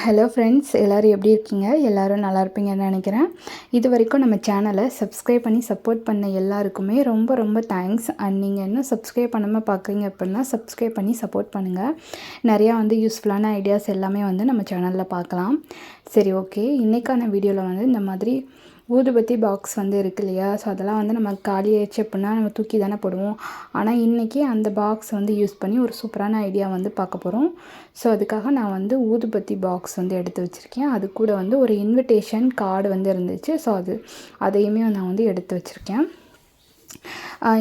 Hello friends எல்லோரும் எப்படி இருக்கீங்க? எல்லோரும் நல்லா இருப்பீங்கன்னு நினைக்கிறேன். இது வரைக்கும் நம்ம சேனலை சப்ஸ்கிரைப் பண்ணி சப்போர்ட் பண்ண எல்லாருக்குமே ரொம்ப ரொம்ப தேங்க்ஸ் அண்ட் நீங்கள் இன்னும் சப்ஸ்கிரைப் பண்ணாமல் பார்க்குறீங்க அப்படின்னா சப்ஸ்கிரைப் பண்ணி சப்போர்ட் பண்ணுங்கள் நிறையா வந்து யூஸ்ஃபுல்லான ஐடியாஸ் எல்லாமே வந்து நம்ம சேனலில் பார்க்கலாம். சரி ஓகே இன்றைக்கான வீடியோவில் வந்து இந்த மாதிரி ஊதுபத்தி பாக்ஸ் வந்து இருக்கு இல்லையா? ஸோ அதெல்லாம் வந்து நம்ம காலியாகிடுச்சு அப்படின்னா நம்ம தூக்கி தானே போடுவோம். ஆனால் இன்றைக்கி அந்த பாக்ஸ் வந்து யூஸ் பண்ணி ஒரு சூப்பரான ஐடியா வந்து பார்க்க போகிறோம் ஸோ அதுக்காக நான் வந்து ஊதுபத்தி பாக்ஸ் வந்து எடுத்து வச்சுருக்கேன். அது கூட வந்து ஒரு இன்விடேஷன் கார்டு வந்து இருந்துச்சு. ஸோ அது அதையுமே நான் வந்து எடுத்து வச்சுருக்கேன்.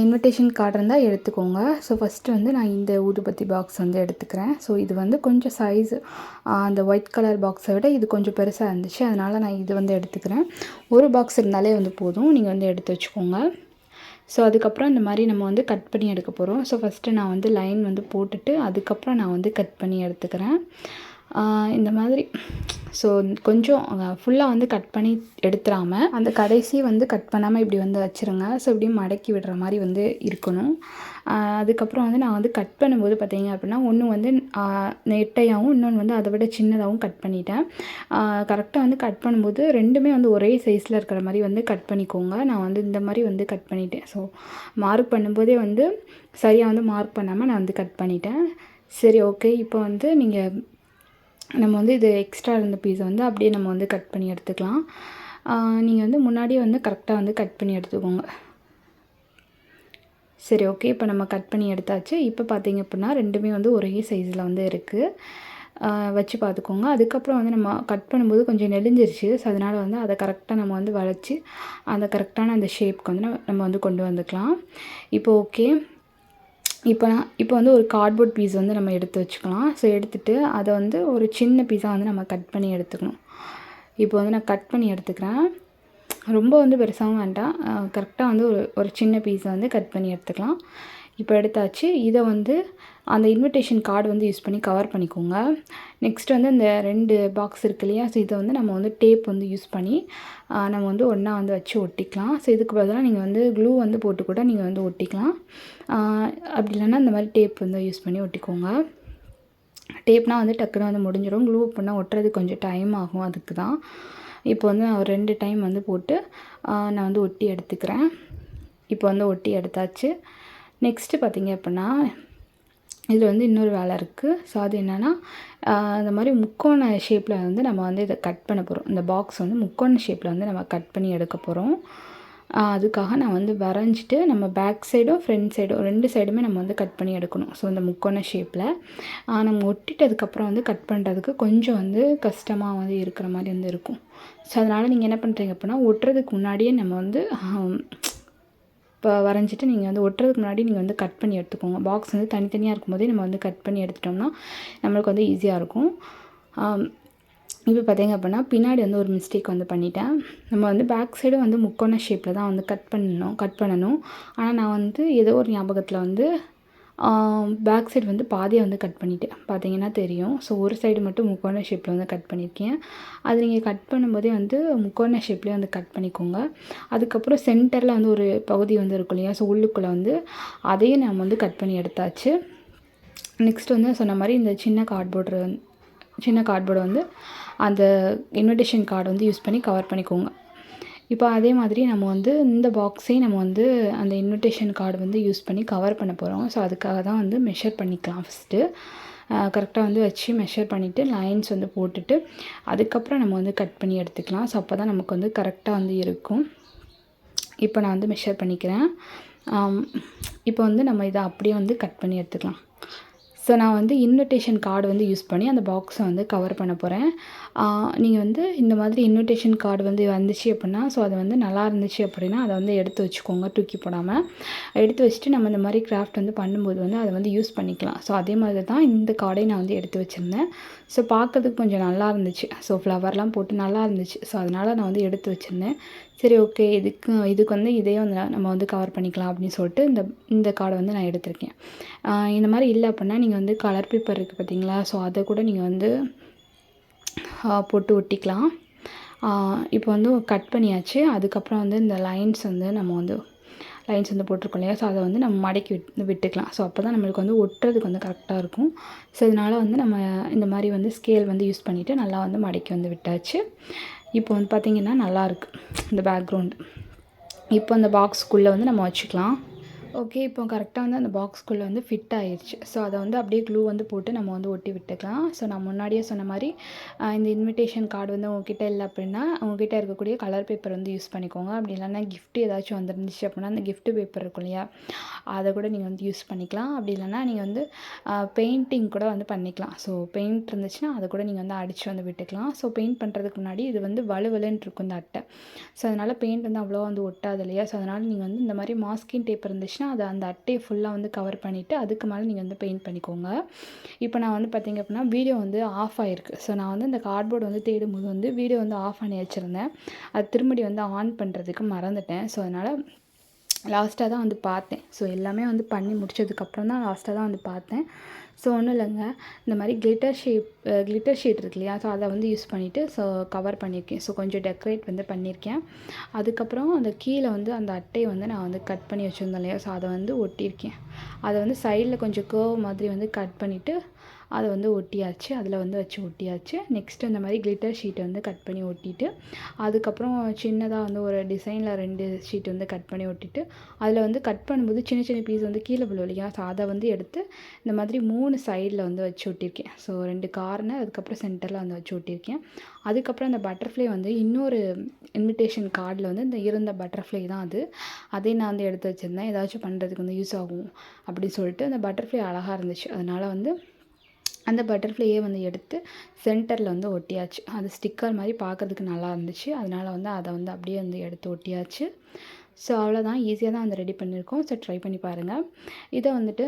இன்விடேஷன் கார்டு இருந்தால் எடுத்துக்கோங்க. ஸோ ஃபஸ்ட்டு வந்து நான் இந்த ஊதுபத்தி பாக்ஸ் வந்து எடுத்துக்கிறேன். ஸோ இது வந்து கொஞ்சம் சைஸ் அந்த ஒயிட் கலர் பாக்ஸை விட இது கொஞ்சம் பெருசாக இருந்துச்சு. அதனால் நான் இது வந்து எடுத்துக்கிறேன். ஒரு பாக்ஸ் இருந்தாலே வந்து போதும். நீங்கள் வந்து எடுத்து வச்சுக்கோங்க. ஸோ அதுக்கப்புறம் இந்த மாதிரி நம்ம வந்து கட் பண்ணி எடுக்க போகிறோம் ஸோ ஃபஸ்ட்டு நான் வந்து லைன் வந்து போட்டுட்டு அதுக்கப்புறம் நான் வந்து கட் பண்ணி எடுத்துக்கிறேன். இந்த மாதிரி. ஸோ கொஞ்சம் ஃபுல்லாக வந்து கட் பண்ணி எடுத்துடாமல் அந்த கடைசி வந்து கட் பண்ணாமல் இப்படி வந்து வச்சுருங்க. ஸோ இப்படி மடக்கி விடுற மாதிரி வந்து இருக்கணும். அதுக்கப்புறம் வந்து நான் வந்து கட் பண்ணும்போது பார்த்தீங்க அப்படின்னா ஒன்று வந்து நெட்டையாகவும் இன்னொன்று வந்து அதை விட சின்னதாகவும் கட் பண்ணிட்டேன். கரெக்டாக வந்து கட் பண்ணும்போது ரெண்டுமே வந்து ஒரே சைஸில் இருக்கிற மாதிரி வந்து கட் பண்ணிக்கோங்க. நான் வந்து இந்த மாதிரி வந்து கட் பண்ணிட்டேன். ஸோ மார்க் பண்ணும்போதே வந்து சரியாக வந்து மார்க் பண்ணாமல் நான் வந்து கட் பண்ணிட்டேன். சரி ஓகே இப்போ வந்து நீங்கள் நம்ம வந்து இது எக்ஸ்ட்ரா இருந்த பீஸை வந்து அப்படியே நம்ம வந்து கட் பண்ணி எடுத்துக்கலாம். நீங்கள் வந்து முன்னாடியே வந்து கரெக்டாக வந்து கட் பண்ணி எடுத்துக்கோங்க. சரி ஓகே இப்போ நம்ம கட் பண்ணி எடுத்தாச்சு. இப்போ பார்த்தீங்க அப்படின்னா ரெண்டுமே வந்து ஒரே சைஸில் வந்து இருக்குது வச்சு பார்த்துக்கோங்க அதுக்கப்புறம் வந்து நம்ம கட் பண்ணும்போது கொஞ்சம் நெளிஞ்சிருச்சு. ஸோ அதனால் வந்து அதை கரெக்டாக நம்ம வந்து வளைச்சி அந்த கரெக்டான அந்த ஷேப்க்கு வந்து நம்ம வந்து கொண்டு வந்துக்கலாம். இப்போ ஓகே இப்போ நான் இப்போ வந்து ஒரு கார்ட்போர்ட் பீஸ் வந்து நம்ம எடுத்து வச்சுக்கலாம். ஸோ எடுத்துகிட்டு அதை வந்து ஒரு சின்ன பீஸாக வந்து நம்ம கட் பண்ணி எடுத்துக்கணும். இப்போ வந்து நான் கட் பண்ணி எடுத்துக்கிறேன். ரொம்ப வந்து பெருசாகவும் வேண்டாம். கரெக்டாக வந்து ஒரு ஒரு சின்ன பீஸை வந்து கட் பண்ணி எடுத்துக்கலாம். இப்போ எடுத்தாச்சு. இதை வந்து அந்த இன்விடேஷன் கார்டு வந்து யூஸ் பண்ணி கவர் பண்ணிக்கோங்க. நெக்ஸ்ட் வந்து இந்த ரெண்டு பாக்ஸ் இருக்கு இல்லையா? ஸோ இதை வந்து நம்ம வந்து டேப் வந்து யூஸ் பண்ணி நம்ம வந்து ஒன்றா வந்து வச்சு ஒட்டிக்கலாம். ஸோ இதுக்கு பதிலாக நீங்கள் வந்து க்ளூ வந்து போட்டு கூட நீங்கள் வந்து ஒட்டிக்கலாம். அப்படி இல்லைன்னா இந்த மாதிரி டேப் வந்து யூஸ் பண்ணி ஒட்டிக்கோங்க. டேப்னால் வந்து டக்குன்னு வந்து முடிஞ்சிடும். க்ளூ பண்ணால் ஒட்டுறது கொஞ்சம் டைம் ஆகும் அதுக்கு தான். இப்போ வந்து நான் ஒரு ரெண்டு டைம் வந்து போட்டு நான் வந்து ஒட்டி எடுத்துக்கிறேன். இப்போ வந்து ஒட்டி எடுத்தாச்சு. நெக்ஸ்ட்டு பார்த்திங்க அப்படின்னா இதில் வந்து இன்னொரு வேலை இருக்குது ஸோ அது என்னென்னா இந்த மாதிரி முக்கோண ஷேப்பில் வந்து நம்ம வந்து இதை கட் பண்ண போகிறோம் இந்த பாக்ஸ் வந்து முக்கோண ஷேப்பில் வந்து நம்ம கட் பண்ணி எடுக்க போகிறோம் அதுக்காக நான் வந்து வரைஞ்சிட்டு நம்ம பேக் சைடும் ஃப்ரண்ட் சைடும் ரெண்டு சைடுமே நம்ம வந்து கட் பண்ணி எடுக்கணும். ஸோ இந்த முக்கோண ஷேப்பில் நம்ம ஒட்டிட்டதுக்கப்புறம் வந்து கட் பண்ணுறதுக்கு கொஞ்சம் வந்து கஷ்டமாக வந்து இருக்கிற மாதிரி வந்து இருக்கும். ஸோ அதனால் நீங்கள் என்ன பண்ணுறீங்க அப்படின்னா ஒட்டுறதுக்கு முன்னாடியே நம்ம வந்து இப்போ வரைஞ்சிட்டு நீங்கள் வந்து ஒட்டுறதுக்கு முன்னாடி நீங்கள் வந்து கட் பண்ணி எடுத்துக்கோங்க. பாக்ஸ் வந்து தனித்தனியாக இருக்கும்போதே நம்ம வந்து கட் பண்ணி எடுத்துட்டோம்னா நம்மளுக்கு வந்து ஈஸியாக இருக்கும். இப்போ பார்த்தீங்க அப்படின்னா பின்னாடி வந்து ஒரு மிஸ்டேக் வந்து பண்ணிட்டேன். நம்ம வந்து பேக் சைடு வந்து முக்கோண ஷேப்பில் தான் வந்து கட் பண்ணணும் கட் பண்ணணும். ஆனால் நான் வந்து ஏதோ ஒரு ஞாபகத்தில் வந்து பேக் சைடு வந்து பாதியை வந்து கட் பண்ணிவிட்டேன் பார்த்தீங்கன்னா தெரியும். ஸோ ஒரு சைடு மட்டும் முக்கோண ஷேப்பில் வந்து கட் பண்ணியிருக்கேன் அது நீங்கள் கட் பண்ணும்போதே வந்து முக்கோண ஷேப்லேயே வந்து கட் பண்ணிக்கோங்க. அதுக்கப்புறம் சென்டரில் வந்து ஒரு பகுதி வந்து இருக்கும் இல்லையா? ஸோ உள்ளுக்குள்ளே வந்து அதையும் நம்ம வந்து கட் பண்ணி எடுத்தாச்சு. நெக்ஸ்ட் வந்து சொன்ன மாதிரி இந்த சின்ன கார்ட்போர்டு சின்ன கார்ட்போர்டை வந்து அந்த இன்விடேஷன் கார்டு வந்து யூஸ் பண்ணி கவர் பண்ணிக்கோங்க. இப்போ அதே மாதிரி நம்ம வந்து இந்த பாக்ஸையும் நம்ம வந்து அந்த இன்விடேஷன் கார்டு வந்து யூஸ் பண்ணி கவர் பண்ண போகிறோம் ஸோ அதுக்காக தான் வந்து மெஷர் பண்ணிக்கலாம் ஃபஸ்ட்டு கரெக்டாக வந்து வச்சு மெஷர் பண்ணிவிட்டு லைன்ஸ் வந்து போட்டுட்டு அதுக்கப்புறம் நம்ம வந்து கட் பண்ணி எடுத்துக்கலாம். ஸோ அப்போ தான் நமக்கு வந்து கரெக்டாக வந்து இருக்கும். இப்போ நான் வந்து மெஷர் பண்ணிக்கிறேன். இப்போ வந்து நம்ம இதை அப்படியே வந்து கட் பண்ணி எடுத்துக்கலாம். ஸோ நான் வந்து இன்விடேஷன் கார்டு வந்து யூஸ் பண்ணி அந்த பாக்ஸை வந்து கவர் பண்ண போகிறேன் நீங்கள் வந்து இந்த மாதிரி இன்விடேஷன் கார்டு வந்து வந்துச்சு அப்படின்னா ஸோ அது வந்து நல்லா இருந்துச்சு அப்படின்னா அதை வந்து எடுத்து வச்சுக்கோங்க தூக்கி போடாமல் எடுத்து வச்சுட்டு நம்ம இந்த மாதிரி கிராஃப்ட் வந்து பண்ணும்போது வந்து அதை வந்து யூஸ் பண்ணிக்கலாம். ஸோ அதே மாதிரி தான் இந்த கார்டையும் நான் வந்து எடுத்து வச்சுருந்தேன். ஸோ பார்க்கறதுக்கு கொஞ்சம் நல்லா இருந்துச்சு. ஸோ ஃப்ளவர்லாம் போட்டு நல்லா இருந்துச்சு. ஸோ அதனால் நான் வந்து எடுத்து வச்சுருந்தேன். சரி ஓகே இதுக்கு இதுக்கு வந்து இதையும் வந்து நம்ம வந்து கவர் பண்ணிக்கலாம் அப்படின்னு சொல்லிட்டு இந்த இந்த கார்டை வந்து நான் எடுத்திருக்கேன். இந்த மாதிரி இல்லை அப்படின்னா நீங்கள் வந்து கலர் பேப்பர் இருக்குது பார்த்தீங்களா ஸோ அதை கூட நீங்கள் வந்து போட்டு ஒட்டிக்கலாம். இப்போ வந்து கட் பண்ணியாச்சு. அதுக்கப்புறம் வந்து இந்த லைன்ஸ் வந்து நம்ம வந்து லைன்ஸ் வந்து போட்டிருக்கோம் இல்லையா? ஸோ அதை வந்து நம்ம மடக்கி விட் விட்டுக்கலாம். ஸோ அப்போ தான் நம்மளுக்கு வந்து ஒட்டுறதுக்கு வந்து கரெக்டாக இருக்கும். ஸோ இதனால் வந்து நம்ம இந்த மாதிரி வந்து ஸ்கேல் வந்து யூஸ் பண்ணிவிட்டு நல்லா வந்து மடக்கி வந்து விட்டாச்சு. இப்போ வந்து பார்த்திங்கன்னா நல்லாயிருக்கு இந்த பேக்ரவுண்டு இப்போ அந்த பாக்ஸ்க்குள்ளே வந்து நம்ம வச்சுக்கலாம். ஓகே இப்போ கரெக்டாக வந்து அந்த பாக்ஸ்க்குள்ளே வந்து ஃபிட் ஆயிடுச்சு ஸோ அதை வந்து அப்படியே க்ளூ வந்து போட்டு நம்ம வந்து ஒட்டி விட்டுக்கலாம். ஸோ நான் முன்னாடியே சொன்ன மாதிரி இந்த இன்விடேஷன் கார்டு வந்து உங்ககிட்ட இல்லை அப்படின்னா உங்ககிட்ட இருக்கக்கூடிய கலர் பேப்பர் வந்து யூஸ் பண்ணிக்கோங்க. அப்படி இல்லைன்னா கிஃப்ட் ஏதாச்சும் வந்துருந்துச்சு அப்படின்னா அந்த கிஃப்ட் பேப்பர் இருக்கும் இல்லையா? அதை கூட நீங்கள் வந்து யூஸ் பண்ணிக்கலாம். அப்படி இல்லைன்னா நீங்கள் வந்து பெயிண்டிங் கூட வந்து பண்ணிக்கலாம். ஸோ பெயிண்ட் இருந்துச்சுன்னா அதை கூட நீங்கள் வந்து அடித்து வந்து விட்டுக்கலாம். ஸோ பெயிண்ட் பண்ணுறதுக்கு முன்னாடி இது வந்து வலுவலுன்னு இருக்கும் இந்த அட்டை. ஸோ அதனால் பெயிண்ட் வந்து அவ்வளோ வந்து ஒட்டாது இல்லையா? ஸோ அதனால் நீங்கள் வந்து இந்த மாதிரி மாஸ்கின் டேப் இருந்துச்சுன்னா அதை அந்த அட்டையை ஃபுல்லாக வந்து கவர் பண்ணிவிட்டு அதுக்கு மேலே நீங்கள் வந்து பெயிண்ட் பண்ணிக்கோங்க. இப்போ நான் வந்து பார்த்தீங்க அப்படின்னா வீடியோ வந்து ஆஃப் ஆகிருக்கு ஸோ நான் வந்து இந்த கார்ட்போர்டு வந்து தேடும்போது வந்து வீடியோ வந்து ஆஃப் பண்ணி வச்சுருந்தேன். அது திரும்படி வந்து ஆன் பண்ணுறதுக்கு மறந்துட்டேன். ஸோ அதனால் லாஸ்ட்டாக தான் வந்து பார்த்தேன். ஸோ எல்லாமே வந்து பண்ணி முடிச்சதுக்கப்புறம் தான் லாஸ்ட்டாக தான் வந்து பார்த்தேன். ஸோ ஒன்றும் இல்லைங்க. இந்த மாதிரி கிளிட்டர் ஷேப் கிளிட்டர் ஷீட் இருக்கு இல்லையா? ஸோ அதை வந்து யூஸ் பண்ணிவிட்டு ஸோ கவர் பண்ணியிருக்கேன். ஸோ கொஞ்சம் டெக்கரேட் வந்து பண்ணியிருக்கேன். அதுக்கப்புறம் அந்த கீழே வந்து அந்த அட்டையை வந்து நான் வந்து கட் பண்ணி வச்சுருந்தேன் இல்லையா? ஸோ அதை வந்து ஒட்டியிருக்கேன். அதை வந்து சைடில் கொஞ்சம் கேர்வ் மாதிரி வந்து கட் பண்ணிவிட்டு அதை வந்து ஒட்டியாச்சு. அதில் வந்து வச்சு ஒட்டியாச்சு. நெக்ஸ்ட் இந்த மாதிரி கிளிட்டர் ஷீட்டை வந்து கட் பண்ணி ஒட்டிட்டு அதுக்கப்புறம் சின்னதாக வந்து ஒரு டிசைனில் ரெண்டு ஷீட் வந்து கட் பண்ணி ஒட்டிட்டு அதில் வந்து கட் பண்ணும்போது சின்ன சின்ன பீஸ் வந்து கீழே விழும் இல்லையா? ஸோ அதை வந்து எடுத்து இந்த மாதிரி மூணு சைடில் வந்து வச்சு ஒட்டியிருக்கேன். ஸோ ரெண்டு கார்னர் அதுக்கப்புறம் சென்டரில் வந்து வச்சு ஒட்டியிருக்கேன். அதுக்கப்புறம் அந்த பட்டர்ஃப்ளை வந்து இன்னொரு இன்விடேஷன் கார்டில் வந்து இந்த இருந்த பட்டர்ஃப்ளை தான் அது. அதே நான் வந்து எடுத்து வச்சுருந்தேன். ஏதாச்சும் பண்ணுறதுக்கு வந்து யூஸ் ஆகும் அப்படின்னு சொல்லிட்டு அந்த பட்டர்ஃப்ளை அழகாக இருந்துச்சு. அதனால் வந்து அந்த பட்டர்ஃப்ளையே வந்து எடுத்து சென்டரில் வந்து ஒட்டியாச்சு. அது ஸ்டிக்கர் மாதிரி பார்க்குறதுக்கு நல்லா இருந்துச்சு. அதனால் வந்து அதை வந்து அப்படியே வந்து எடுத்து ஒட்டியாச்சு. ஸோ அவ்வளோதான் ஈஸியாக தான் வந்து ரெடி பண்ணியிருக்கோம். ஸோ ட்ரை பண்ணி பாருங்கள் இதை வந்துட்டு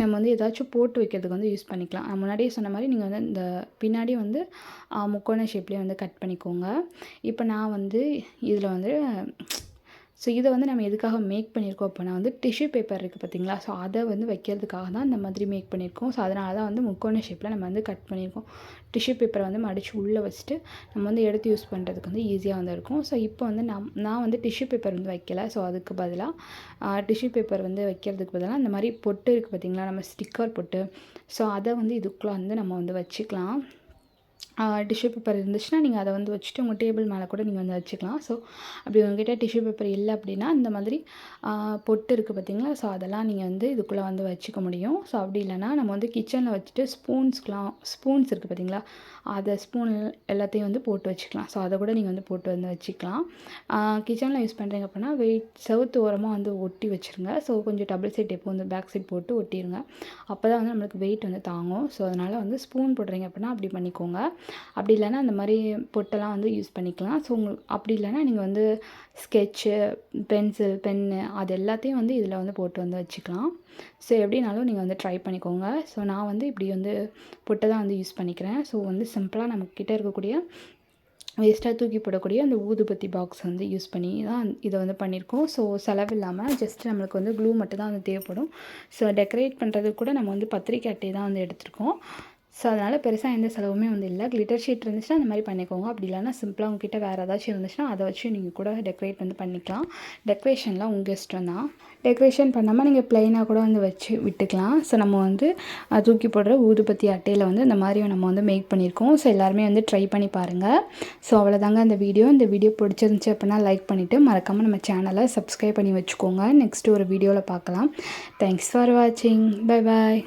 நம்ம வந்து ஏதாச்சும் போட்டு வைக்கிறதுக்கு வந்து யூஸ் பண்ணிக்கலாம். நான் முன்னாடியே சொன்ன மாதிரி நீங்கள் வந்து இந்த பின்னாடி வந்து முக்கோண ஷேப்லேயே வந்து கட் பண்ணிக்கோங்க. இப்போ நான் வந்து இதில் வந்து ஸோ இதை வந்து நம்ம எதுக்காக மேக் பண்ணியிருக்கோம் அப்படின்னா வந்து டிஷ்யூ பேப்பர் இருக்குது பார்த்தீங்களா? ஸோ அதை வந்து வைக்கிறதுக்காக தான் இந்த மாதிரி மேக் பண்ணியிருக்கோம். ஸோ அதனால தான் வந்து முக்கோண ஷேப்பில் நம்ம வந்து கட் பண்ணியிருக்கோம். டிஷ்யூ பேப்பரை வந்து மடித்து உள்ளே வச்சுட்டு நம்ம வந்து எடுத்து யூஸ் பண்ணுறதுக்கு வந்து ஈஸியாக வந்து இருக்கும். ஸோ இப்போ வந்து நான் நான் வந்து டிஷ்யூ பேப்பர் வந்து வைக்கல. ஸோ அதுக்கு பதிலாக டிஷ்யூ பேப்பர் வந்து வைக்கிறதுக்கு பதிலாக இந்த மாதிரி பொட்டு இருக்குது பார்த்தீங்களா? நம்ம ஸ்டிக்கர் பொட்டு. ஸோ அதை வந்து இதுக்குள்ளே வந்து நம்ம வந்து வச்சுக்கலாம். டிஷ்யூ பேப்பர் இருந்துச்சுன்னா நீங்கள் அதை வந்து வச்சுட்டு உங்கள் டேபிள் மேலே கூட நீங்கள் வந்து வச்சுக்கலாம். ஸோ அப்படி உங்ககிட்ட டிஷ்யூ பேப்பர் இல்லை அப்படின்னா இந்த மாதிரி பொட்டு இருக்குது பார்த்தீங்களா ஸோ அதெல்லாம் நீங்கள் வந்து இதுக்குள்ளே வந்து வச்சுக்க முடியும். ஸோ அப்படி இல்லைன்னா நம்ம வந்து கிச்சனில் வச்சுட்டு ஸ்பூன்ஸ்க்கெலாம் ஸ்பூன்ஸ் இருக்குது பார்த்தீங்களா அதை ஸ்பூன் எல்லாத்தையும் வந்து போட்டு வச்சுக்கலாம். ஸோ அதை கூட நீங்கள் வந்து போட்டு வந்து வச்சுக்கலாம். கிச்சனில் யூஸ் பண்ணுறீங்க அப்படின்னா வெயிட் செவுத்து ஓரமாக வந்து ஒட்டி வச்சுருங்க. ஸோ கொஞ்சம் டபுள் சைட் எப்போ வந்து பேக் சைட் போட்டு ஒட்டிடுங்க அப்போ தான் வந்து நம்மளுக்கு வெயிட் வந்து தாங்கும். ஸோ அதனால் வந்து ஸ்பூன் போடுறீங்க அப்படின்னா அப்படி பண்ணிக்கோங்க. அப்படி இல்லைன்னா அந்த மாதிரி பொட்டெல்லாம் வந்து யூஸ் பண்ணிக்கலாம். ஸோ உங்களுக்கு அப்படி இல்லைன்னா நீங்கள் வந்து ஸ்கெட்சு பென்சில் பென்னு அது எல்லாத்தையும் வந்து இதில் வந்து போட்டு வந்து வச்சுக்கலாம். ஸோ எப்படினாலும் நீங்கள் வந்து ட்ரை பண்ணிக்கோங்க. ஸோ நான் வந்து இப்படி வந்து பொட்டை தான் வந்து யூஸ் பண்ணிக்கிறேன். ஸோ வந்து சிம்பிளாக நம்மக்கிட்ட இருக்கக்கூடிய வேஸ்ட்டாக தூக்கி போடக்கூடிய அந்த ஊதுபத்தி பாக்ஸ் வந்து யூஸ் பண்ணி தான் இதை வந்து பண்ணியிருக்கோம். ஸோ செலவு இல்லாமல் ஜஸ்ட் நம்மளுக்கு வந்து க்ளூ மட்டும் தான் வந்து தேவைப்படும். ஸோ டெக்கரேட் பண்ணுறதுக்கு கூட நம்ம வந்து பத்திரிக்கை அட்டை தான் வந்து எடுத்திருக்கோம். ஸோ அதனால் பெருசாக எந்த செலவுமே வந்து இல்லை. கிளிட்டர் ஷீட் இருந்துச்சுன்னா அந்த மாதிரி பண்ணிக்கோங்க. அப்படி இல்லைனா சிம்பிளாக உங்ககிட்ட வேறு ஏதாச்சும் இருந்துச்சுன்னா அதை வச்சு நீங்கள் கூட டெக்கரேட் வந்து பண்ணிக்கலாம். டெக்கரேஷன்லாம் உங்கள் இஷ்டம் தான். டெக்கரேஷன் பண்ணாமல் நீங்கள் ப்ளைனாக கூட வந்து வச்சு விட்டுக்கலாம். ஸோ நம்ம வந்து தூக்கி போடுற ஊதுபத்தி அட்டையில் வந்து இந்த மாதிரி நம்ம வந்து மேக் பண்ணியிருக்கோம். ஸோ எல்லாருமே வந்து ட்ரை பண்ணி பாருங்கள் ஸோ அவ்வளோதாங்க அந்த வீடியோ இந்த வீடியோ பிடிச்சிருந்துச்சி அப்படின்னா லைக் பண்ணிவிட்டு மறக்காமல் நம்ம சேனலை சப்ஸ்கிரைப் பண்ணி வச்சுக்கோங்க. நெக்ஸ்ட்டு ஒரு வீடியோவில் பார்க்கலாம். தேங்க்ஸ் ஃபார் வாட்சிங் பை பாய்